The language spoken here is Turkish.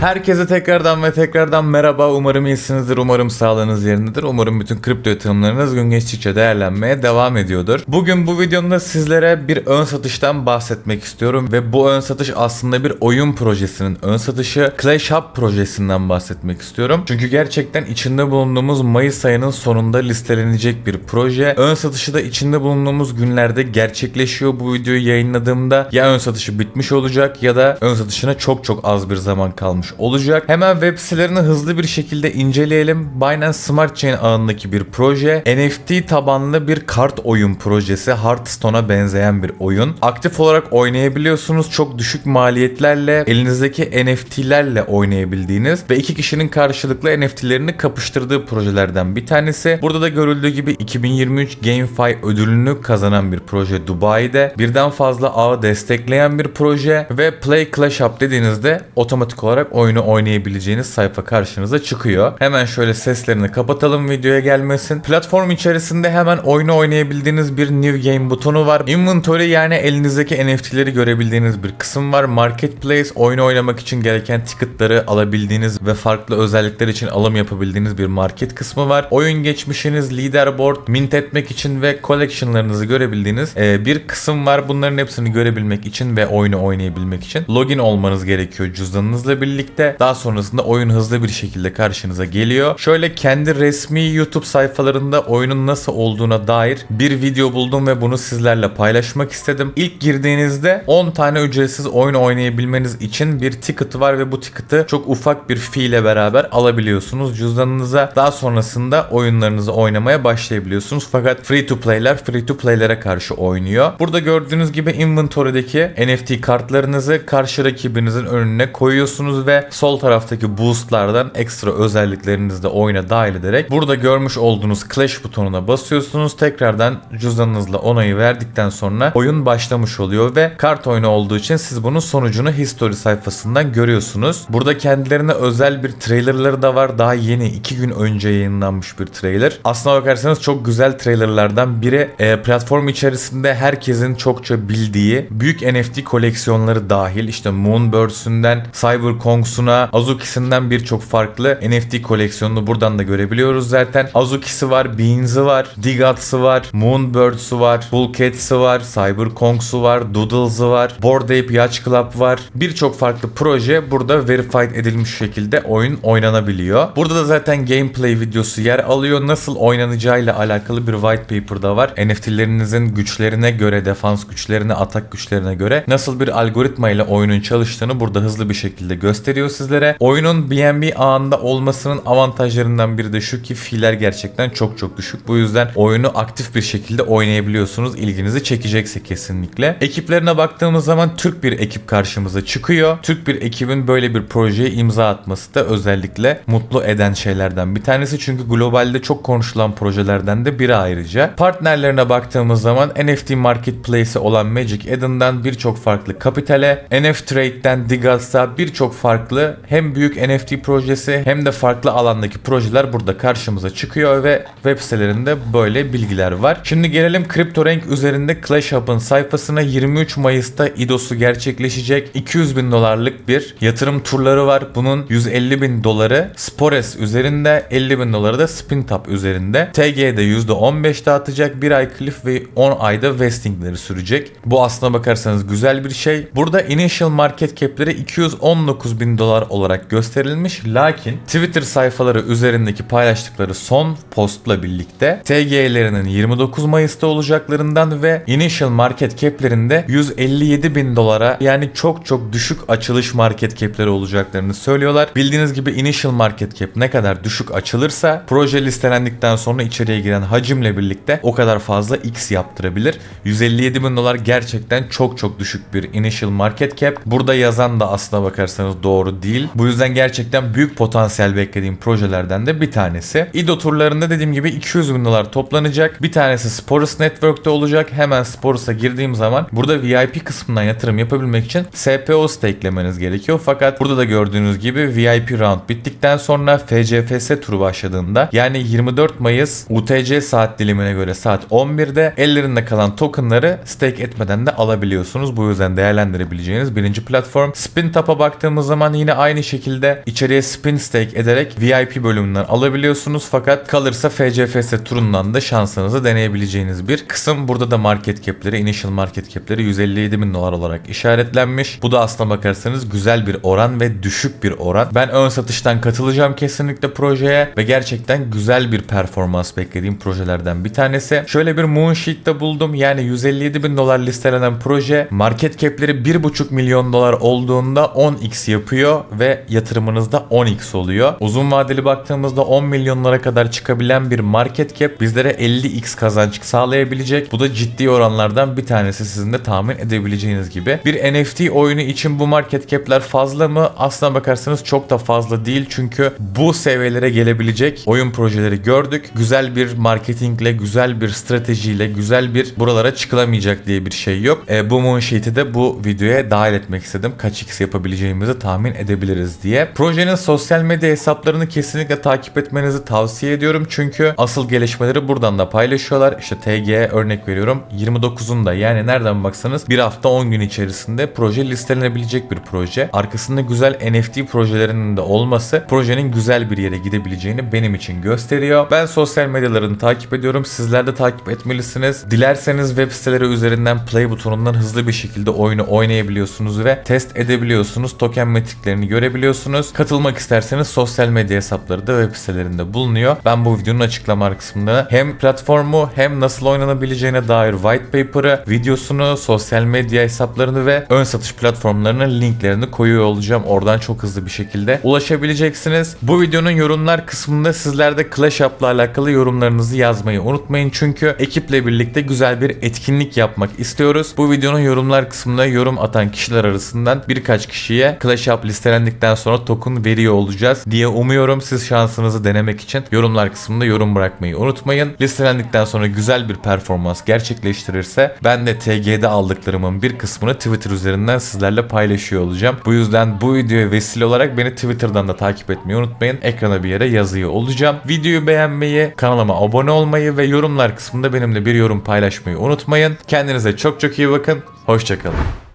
Herkese tekrardan ve tekrardan merhaba. Umarım iyisinizdir. Umarım sağlığınız yerindedir. Umarım bütün kripto yatırımlarınız gün geçtikçe değerlenmeye devam ediyordur. Bugün bu videomda sizlere bir ön satıştan bahsetmek istiyorum ve bu ön satış aslında bir oyun projesinin ön satışı Clash Hub projesinden bahsetmek istiyorum. Çünkü gerçekten içinde bulunduğumuz Mayıs ayının sonunda listelenecek bir proje. Ön satışı da içinde bulunduğumuz günlerde gerçekleşiyor. Bu videoyu yayınladığımda ya ön satışı bitmiş olacak ya da ön satışına çok çok az bir zaman kalmış olacak. Hemen web sitelerini hızlı bir şekilde inceleyelim. Binance Smart Chain ağındaki bir proje. NFT tabanlı bir kart oyun projesi. Hearthstone'a benzeyen bir oyun. Aktif olarak oynayabiliyorsunuz. Çok düşük maliyetlerle elinizdeki NFT'lerle oynayabildiğiniz ve iki kişinin karşılıklı NFT'lerini kapıştırdığı projelerden bir tanesi. Burada da görüldüğü gibi 2023 GameFi ödülünü kazanan bir proje Dubai'de. Birden fazla ağı destekleyen bir proje ve Play Clash Up dediğinizde otomatik olarak oyunu oynayabileceğiniz sayfa karşınıza çıkıyor. Hemen şöyle seslerini kapatalım videoya gelmesin. Platform içerisinde hemen oyunu oynayabildiğiniz bir New Game butonu var. Inventory yani elinizdeki NFT'leri görebildiğiniz bir kısım var. Marketplace oyunu oynamak için gereken ticketları alabildiğiniz ve farklı özellikler için alım yapabildiğiniz bir market kısmı var. Oyun geçmişiniz, leaderboard, mint etmek için ve collectionlarınızı görebildiğiniz e, bir kısım var. Bunların hepsini görebilmek için ve oyunu oynayabilmek için login olmanız gerekiyor cüzdanınızla birlikte. Daha sonrasında oyun hızlı bir şekilde karşınıza geliyor. Şöyle kendi resmi YouTube sayfalarında oyunun nasıl olduğuna dair bir video buldum ve bunu sizlerle paylaşmak istedim. İlk girdiğinizde 10 tane ücretsiz oyun oynayabilmeniz için bir ticket var ve bu ticket'ı çok ufak bir fee ile beraber alabiliyorsunuz cüzdanınıza. Daha sonrasında oyunlarınızı oynamaya başlayabiliyorsunuz. Fakat free to play'ler free to play'lere karşı oynuyor. Burada gördüğünüz gibi inventory'deki NFT kartlarınızı karşı rakibinizin önüne koyuyorsunuz ve sol taraftaki boostlardan ekstra özelliklerinizi de oyuna dahil ederek burada görmüş olduğunuz Clash butonuna basıyorsunuz. Tekrardan cüzdanınızla onayı verdikten sonra oyun başlamış oluyor ve kart oyunu olduğu için siz bunun sonucunu history sayfasından görüyorsunuz. Burada kendilerine özel bir trailerları da var. Daha yeni 2 gün önce yayınlanmış bir trailer. Aslına bakarsanız çok güzel trailerlardan biri. E, platform içerisinde herkesin çokça bildiği büyük NFT koleksiyonları dahil işte Moonbirds'ünden Cyberkongs'una Azuki'sinden birçok farklı NFT koleksiyonunu buradan da görebiliyoruz zaten. Azuki'si var, Beans'ı var, Digats'ı var, Moonbirds'ı var, Bullcats'ı var, Cyberkongs'u var, Doodles'ı var, Bored Ape Yacht Club var. Birçok farklı proje burada verified edilmiş şekilde oyun oynanabiliyor. Burada da zaten gameplay videosu yer alıyor. Nasıl oynanacağıyla alakalı bir white paper da var. NFT'lerinizin güçlerine göre, defans güçlerine, atak güçlerine göre nasıl bir algoritma ile oyunun çalıştığını burada hızlı bir şekilde gösteriyor sizlere. Oyunun BNB ağında olmasının avantajlarından biri de şu ki fiiller gerçekten çok çok düşük. Bu yüzden oyunu aktif bir şekilde oynayabiliyorsunuz. İlginizi çekecekse kesinlikle. Ekiplerine baktığımız zaman Türk bir ekip karşımıza çıkıyor. Türk bir ekibin böyle bir projeye imza atması da özellikle mutlu eden şeylerden bir tanesi. Çünkü globalde çok konuşulan projelerden de biri ayrıca. Partnerlerine baktığımız zaman NFT Marketplace'i olan Magic Eden'dan birçok farklı kapitale, NF Trade'den Digats'a birçok farklı hem büyük NFT projesi hem de farklı alandaki projeler burada karşımıza çıkıyor ve web sitelerinde böyle bilgiler var. Şimdi gelelim CryptoRank üzerinde Clash Hub'ın sayfasına 23 Mayıs'ta IDOS'u gerçekleşecek 200 bin dolarlık bir yatırım turları var. Bunun 150 bin doları Spores üzerinde 50 bin doları da SpinTap üzerinde. TG'de %15 dağıtacak. Bir ay cliff ve 10 ayda vestingleri sürecek. Bu aslına bakarsanız güzel bir şey. Burada initial market cap'leri 219 bin dolar olarak gösterilmiş. Lakin Twitter sayfaları üzerindeki paylaştıkları son postla birlikte TG'lerinin 29 Mayıs'ta olacaklarından ve initial market cap'lerinde 157 bin dolara yani çok çok düşük açılış market cap'leri olacaklarını söylüyorlar. Bildiğiniz gibi initial market cap ne kadar düşük açılırsa proje listelendikten sonra içeriye giren hacimle birlikte o kadar fazla X yaptırabilir. 157 bin dolar gerçekten çok çok düşük bir initial market cap. Burada yazan da aslına bakarsanız doğru değil. Bu yüzden gerçekten büyük potansiyel beklediğim projelerden de bir tanesi. IDO turlarında dediğim gibi 200 bin dolar toplanacak. Bir tanesi Sporus Network'te olacak. Hemen Sporus'a girdiğim zaman burada VIP kısmından yatırım yapabilmek için SPO stakelemeniz gerekiyor. Fakat burada da gördüğünüz gibi VIP round bittikten sonra FCFS turu başladığında yani 24 Mayıs UTC saat dilimine göre saat 11'de ellerinde kalan tokenları stake etmeden de alabiliyorsunuz. Bu yüzden değerlendirebileceğiniz birinci platform. SpinTap'a baktığımız zaman zaman yine aynı şekilde içeriye spin stake ederek VIP bölümünden alabiliyorsunuz. Fakat kalırsa FCFS turundan da şansınızı deneyebileceğiniz bir kısım. Burada da market cap'leri, initial market cap'leri 157 bin dolar olarak işaretlenmiş. Bu da aslına bakarsanız güzel bir oran ve düşük bir oran. Ben ön satıştan katılacağım kesinlikle projeye ve gerçekten güzel bir performans beklediğim projelerden bir tanesi. Şöyle bir Moonsheet'te buldum. Yani 157 bin dolar listelenen proje market cap'leri 1,5 milyon dolar olduğunda 10x yapıyor ve yatırımınızda 10x oluyor. Uzun vadeli baktığımızda 10 milyonlara kadar çıkabilen bir market cap bizlere 50x kazanç sağlayabilecek. Bu da ciddi oranlardan bir tanesi sizin de tahmin edebileceğiniz gibi. Bir NFT oyunu için bu market cap'ler fazla mı? Aslına bakarsanız çok da fazla değil çünkü bu seviyelere gelebilecek oyun projeleri gördük. Güzel bir marketingle, güzel bir stratejiyle, güzel bir buralara çıkılamayacak diye bir şey yok. E, bu Moonsheet'i de bu videoya dahil etmek istedim. Kaç x yapabileceğimizi tahmin edebiliriz diye. Projenin sosyal medya hesaplarını kesinlikle takip etmenizi tavsiye ediyorum. Çünkü asıl gelişmeleri buradan da paylaşıyorlar. İşte TG örnek veriyorum 29'unda yani nereden baksanız bir hafta 10 gün içerisinde proje listelenebilecek bir proje. Arkasında güzel NFT projelerinin de olması projenin güzel bir yere gidebileceğini benim için gösteriyor. Ben sosyal medyalarını takip ediyorum. Sizler de takip etmelisiniz. Dilerseniz web siteleri üzerinden play butonundan hızlı bir şekilde oyunu oynayabiliyorsunuz ve test edebiliyorsunuz. Token metriklerini görebiliyorsunuz. Katılmak isterseniz sosyal medya hesapları da web sitelerinde bulunuyor. Ben bu videonun açıklama kısmında hem platformu hem nasıl oynanabileceğine dair white paper'ı, videosunu, sosyal medya hesaplarını ve ön satış platformlarının linklerini koyuyor olacağım. Oradan çok hızlı bir şekilde ulaşabileceksiniz. Bu videonun yorumlar kısmında sizler de Clash Up'la alakalı yorumlarınızı yazmayı unutmayın. Çünkü ekiple birlikte güzel bir etkinlik yapmak istiyoruz. Bu videonun yorumlar kısmında yorum atan kişiler arasından birkaç kişiye Clash Up listelendikten sonra token veriyor olacağız diye umuyorum. Siz şansınızı denemek için yorumlar kısmında yorum bırakmayı unutmayın. Listelendikten sonra güzel bir performans gerçekleştirirse ben de TG'de aldıklarımın bir kısmını Twitter üzerinden sizlerle paylaşıyor olacağım. Bu yüzden bu videoya vesile olarak beni Twitter'dan da takip etmeyi unutmayın. Ekrana bir yere yazıyor olacağım. Videoyu beğenmeyi, kanalıma abone olmayı ve yorumlar kısmında benimle bir yorum paylaşmayı unutmayın. Kendinize çok çok iyi bakın. Hoşçakalın.